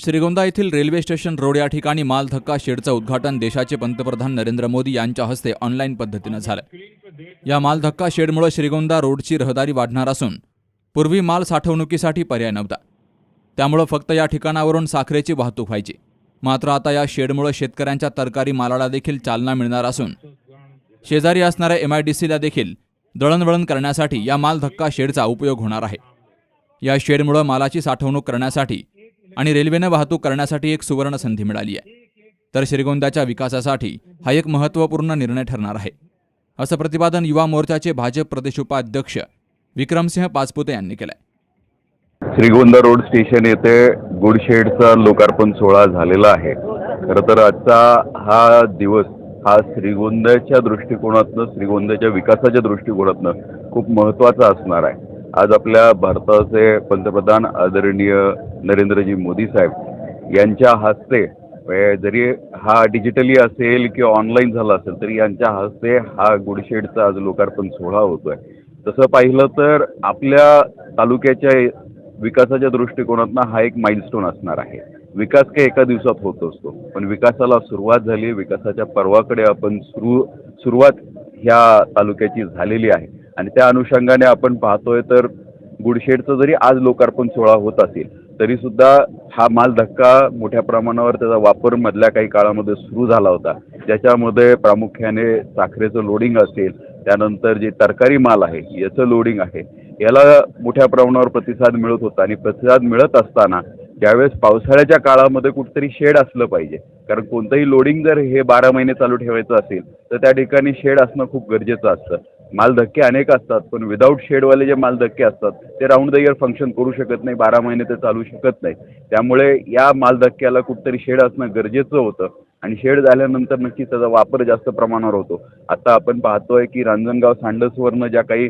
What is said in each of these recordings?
श्रीगोंदा येथील railway station road या ठिकाणी माल धक्का शेडचं उद्घाटन देशाचे पंतप्रधान नरेंद्र मोदी यांच्या हस्ते ऑनलाईन पद्धतीनं झालं. या माल धक्का शेडमुळे श्रीगोंदा रोडची रहदारी वाढणार असून पूर्वी माल साठवणुकीसाठी पर्याय नव्हता. त्यामुळं फक्त या ठिकाणावरून साखरेची वाहतूक व्हायची. मात्र आता या शेडमुळे शेतकऱ्यांच्या तरकारी मालाला देखील चालना मिळणार असून शेजारी असणाऱ्या एम आय डी सीला देखील दळणवळण करण्यासाठी या माल धक्का शेडचा उपयोग होणार आहे. या शेडमुळं मालाची साठवणूक करण्यासाठी आणि रेल्वेनं वाहतूक करण्यासाठी एक सुवर्ण संधी मिळाली आहे. तर श्रीगोंद्याच्या विकासासाठी हा एक महत्त्वपूर्ण निर्णय ठरणार आहे. असं प्रतिपादन युवा मोर्चाचे भाजप प्रदेश उपाध्यक्ष विक्रमसिंह पाचपुते यांनी केलंय. श्रीगोंदा रोड स्टेशन येथे गुडशेडचा लोकार्पण सोहळा झालेला आहे. खरं तर आजचा हा दिवस हा श्रीगोंद्याच्या दृष्टिकोनातनं श्रीगोंद्याच्या विकासाच्या दृष्टिकोनातनं खूप महत्त्वाचा असणार आहे. आज आपल्या भारताचे पंतप्रधान आदरणीय नरेंद्रजी मोदी साहेब यांच्या हस्ते जरी हा डिजिटली असेल किंवा ऑनलाईन झाला असेल तरी यांच्या हस्ते हा गुडशेडचा आज लोकार्पण सोहळा होतोय. तसं पाहिलं तर आपल्या तालुक्याच्या विकासाच्या दृष्टिकोनातनं हा एक माइलस्टोन असणार आहे. विकास काही एका दिवसात होत असतो पण विकासाला सुरुवात झाली विकासाच्या पर्वाकडे आपण सुरू सुरुवात ह्या तालुक्याची झालेली आहे. आणि त्या अनुषंगाने आपण पाहतोय तर गुडशेडचं जरी आज लोकार्पण सोहळा होत असेल तरी सुद्धा हा माल धक्का मोठ्या प्रमाणावर त्याचा वापर मधल्या काही काळामध्ये सुरू झाला होता. ज्याच्यामध्ये प्रामुख्याने साखरेचं लोडिंग असेल त्यानंतर जे तरकारी माल आहे याचं लोडिंग आहे याला मोठ्या प्रमाणावर प्रतिसाद मिळत होता. आणि प्रतिसाद मिळत असताना ज्यावेळेस पावसाळ्याच्या काळामध्ये कुठतरी शेड असलं पाहिजे कारण कोणतंही लोडिंग जर हे बारा महिने चालू ठेवायचं असेल तर त्या ठिकाणी शेड असणं खूप गरजेचं असतं. मालधक्के अनेक असतात पण विदाऊट शेडवाले जे मालधक्के असतात ते राऊंड द इयर फंक्शन करू शकत नाही बारा महिने ते चालू शकत नाही. त्यामुळे या मालधक्क्याला कुठतरी शेड असणं गरजेचं होतं आणि शेड झाल्यानंतर नक्कीच त्याचा वापर जास्त प्रमाणावर होतो. आता आपण पाहतोय की रांजणगाव सांडसवरनं ज्या काही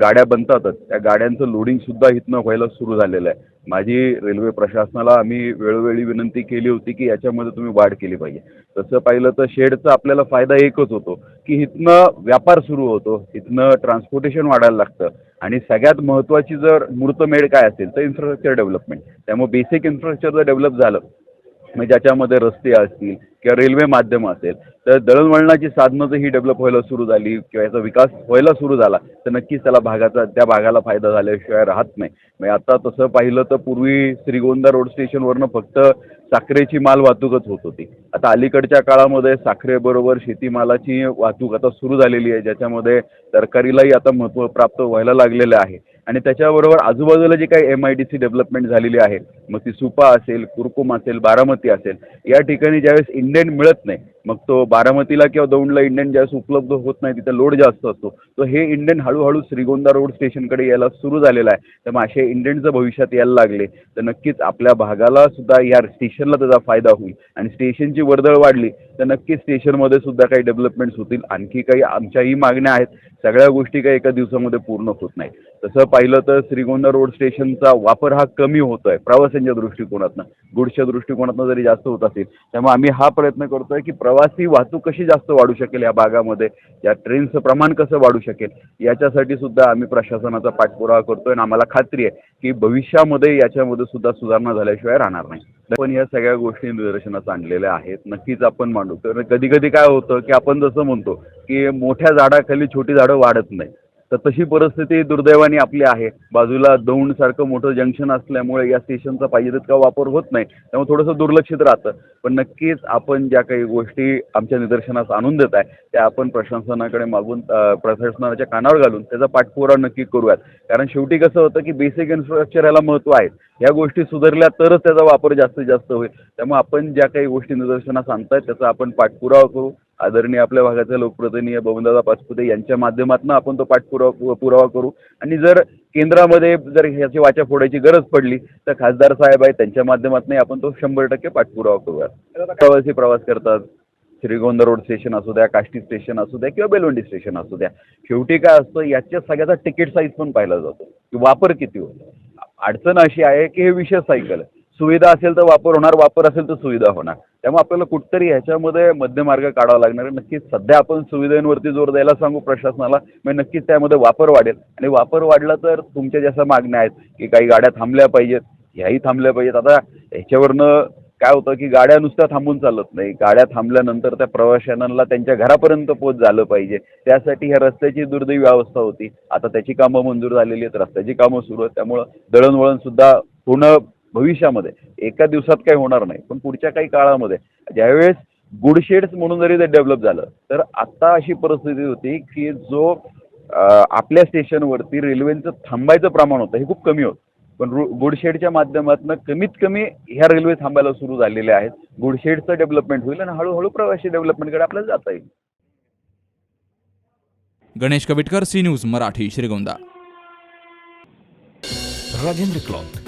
गाड्या बनतातच त्या गाड्यांचं लोडिंग सुद्धा इथनं व्हायला सुरू झालेलं आहे. माझी रेल्वे प्रशासनाला आम्ही वेळोवेळी विनंती केली होती की याच्यामध्ये तुम्ही वाढ केली पाहिजे. तसं पाहिलं तर शेडचा आपल्याला फायदा एकच होतो की इथनं व्यापार सुरू होतो इथनं ट्रान्सपोर्टेशन वाढायला लागतं. आणि सगळ्यात महत्त्वाची जर मूर्तमेढ काय असेल तर इन्फ्रास्ट्रक्चर डेव्हलपमेंट त्यामुळे बेसिक इन्फ्रास्ट्रक्चर जर डेव्हलप झालं मग ज्याच्यामध्ये रस्ते असतील किंवा रेल्वे माध्यम असेल तर दळणवळणाची साधनं जर ही डेव्हलप व्हायला सुरू झाली किंवा याचा विकास व्हायला सुरू झाला तर नक्कीच त्याला भागाचा त्या भागाला फायदा झाल्याशिवाय राहत नाही. म्हणजे आता तसं पाहिलं तर पूर्वी श्रीगोंदा रोड स्टेशनवरनं फक्त साखरेची माल वाहतूकच होत होती. आता अलीकडच्या काळामध्ये साखरेबरोबर शेतीमालाची वाहतूक आता सुरू झालेली आहे ज्याच्यामध्ये तरकारीलाही आता महत्त्व प्राप्त व्हायला लागलेलं आहे. आणि त्याच्याबरोबर आजूबाजूला जी काही M I D C development झालेली आहे मग ती सुपा असेल कुरकुम असेल बारामती असेल या ठिकाणी ज्यावेळेस इंडियन मिळत नाही मग तो बारामतीला किंवा दौंडला इंडियन ज्यावेळेस उपलब्ध होत नाही तिथं लोड जास्त असतो. तर हे इंडियन हळूहळू श्रीगोंदा रोड स्टेशनकडे यायला सुरू झालेलं आहे. तर मग असे इंडियनचं भविष्यात यायला लागले तर नक्कीच आपल्या भागाला सुद्धा या स्टेशनला त्याचा फायदा होईल. आणि स्टेशनची वर्दळ वाढली तर नक्कीच स्टेशनमध्ये सुद्धा काही डेव्हलपमेंट्स होतील. आणखी काही आमच्याही मागण्या आहेत सगळ्या गोष्टी काही एका दिवसामध्ये पूर्ण होत नाही तसं पाहिलं तर श्रीगोंदा रोड स्टेशनचा वापर हा कमी होतोय प्रवाशांच्या दृष्टिकोनातनं. गुडच्या दृष्टिकोनातनं जरी जास्त होत असेल त्यामुळे आम्ही हा प्रयत्न करतोय की प्रवासी वाहतूक कशी जास्त वाढू शकेल या भागामध्ये या ट्रेनचं प्रमाण कसं वाढू शकेल याच्यासाठी सुद्धा आम्ही प्रशासनाचा पाठपुरावा करतोय आणि आम्हाला खात्री आहे की भविष्यामध्ये याच्यामध्ये सुद्धा सुधारणा झाल्याशिवाय राहणार नाही. पण या सगळ्या गोष्टी निदर्शनास आणलेल्या आहेत. नक्कीच आपण मांडू. तर कधी कधी काय होतं की आपण जसं म्हणतो की मोठ्या झाडाखाली छोटी झाडं वाढत नाही तर तशी परिस्थिती दुर्दैवाने आपली आहे. बाजूला दौंड सारखं मोठं जंक्शन असल्यामुळे या स्टेशनचा पाहिजे तितका वापर होत नाही. त्यामुळे थोडंसं दुर्लक्षित राहतं. पण नक्कीच आपण ज्या काही गोष्टी आमच्या निदर्शनास आणून देत आहे त्या आपण प्रशासनाकडे मागून प्रशासनाच्या कानावर घालून त्याचा पाठपुरावा नक्की करूयात. कारण शेवटी कसं होतं की बेसिक इन्फ्रास्ट्रक्चर याला महत्त्व आहे. या गोष्टी सुधारल्या तरच त्याचा वापर जास्तीत जास्त होईल. त्यामुळे आपण ज्या काही गोष्टी निदर्शनास आणत आहेत त्याचा आपण पाठपुरावा करू. आदरणीय आपल्या भागाचे लोकप्रतिनिधी बबनदादा पाचपुते यांच्या माध्यमातून आपण तो पाठपुरावा पुरावा करू. आणि जर केंद्रामध्ये जर ह्याची वाचा फोडायची गरज पडली तर खासदार साहेब आहेत त्यांच्या माध्यमातून आपण तो शंभर टक्के पाठपुरावा करूया प्रवासी प्रवास करतात. श्रीगोंदा रोड स्टेशन असू द्या काष्टी स्टेशन असू द्या किंवा बेलवंडी स्टेशन असू द्या. शेवटी काय असतं याच्या सगळ्याचा तिकीट साईज पण पाहिला जातो. की वापर किती होतो. अडचण अशी आहे की हे विशेष सायकल आहे. सुविधा असेल तर वापर होणार वापर असेल तर सुविधा होणार. त्यामुळे आपल्याला कुठतरी ह्याच्यामध्ये मध्यमार्ग काढावा लागणार आहे. नक्कीच सध्या आपण सुविधांवरती जोर द्यायला सांगू प्रशासनाला. म्हणजे नक्कीच त्यामध्ये वापर वाढेल. आणि वापर वाढला तर तुमच्या ज्या मागण्या आहेत की काही गाड्या थांबल्या पाहिजेत ह्याही थांबल्या पाहिजेत. आता ह्याच्यावरनं काय होतं की गाड्या नुसत्या थांबून चालत नाही. गाड्या थांबल्यानंतर त्या प्रवाशांना त्यांच्या घरापर्यंत पोच झालं पाहिजे. त्यासाठी ह्या रस्त्याची दुर्दैवी अवस्था होती. आता त्याची कामं मंजूर झालेली आहेत. रस्त्याची कामं सुरू आहेत. त्यामुळं दळणवळण सुद्धा पूर्ण भविष्यामध्ये. एका दिवसात काही होणार नाही पण पुढच्या काही काळामध्ये. ज्यावेळेस गुड शेड्स म्हणून जरी ते डेव्हलप झालं तर आता अशी परिस्थिती होती की जो आपल्या स्टेशनवरती रेल्वेचं थांबायचं प्रमाण होतं हे खूप कमी होतं. पण रु गुडशेडच्या माध्यमातून कमीत कमी ह्या रेल्वे थांबायला सुरू झालेल्या आहेत. गुडशेडचं डेव्हलपमेंट होईल आणि हळूहळू प्रवासी डेव्हलपमेंटकडे आपल्याला जाता येईल. Ganesh Kavitkar C news Marathi Shrigonda. Rajendra cloth